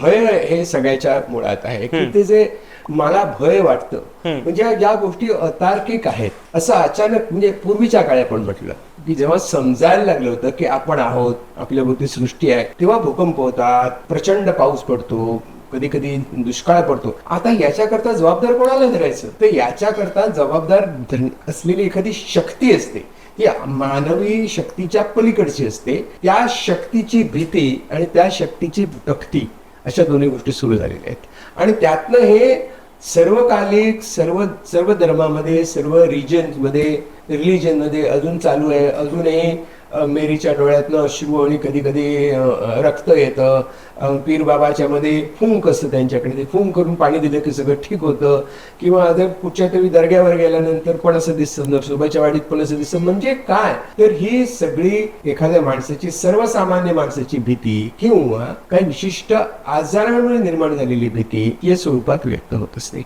भय हे सगळ्याच्या मुळात आहे. की ते जे मला भय वाटतं म्हणजे ज्या गोष्टी अतार्किक आहेत. असं अचानक म्हणजे पूर्वीच्या काळी आपण म्हटलं की जेव्हा समजायला लागलं होतं की आपण आहोत आपल्या भोवती सृष्टी आहे तेव्हा भूकंप होतात प्रचंड पाऊस पडतो कधी कधी दुष्काळ पडतो. आता याच्याकरता जबाबदार कोणाला धरायचं? तर याच्याकरता जबाबदार असलेली एखादी शक्ती असते. ती मानवी शक्तीच्या पलीकडची असते. त्या शक्तीची भीती आणि त्या शक्तीची भक्ती अशा दोन्ही गोष्टी सुरू झालेल्या आहेत. आणि त्यातनं हे सर्वकालिक सर्व सर्व धर्मामध्ये सर्व रिजन्समध्ये रिलिजनमध्ये अजून चालू आहे अजूनही मेरीच्या डोळ्यातनं अश्रू आणि कधी कधी रक्त येतं. पीर बाबाच्या मध्ये फुंक असतं त्यांच्याकडे. ते फुंक करून पाणी दिलं की सगळं ठीक होतं. किंवा जर कुठच्या तरी दर्ग्यावर गेल्यानंतर पण असं दिसतं नरसोबाच्या वाडीत पण असं दिसतं म्हणजे काय? तर ही सगळी एखाद्या माणसाची सर्वसामान्य माणसाची भीती किंवा काही विशिष्ट आजारामुळे निर्माण झालेली भीती या स्वरूपात व्यक्त होत असते.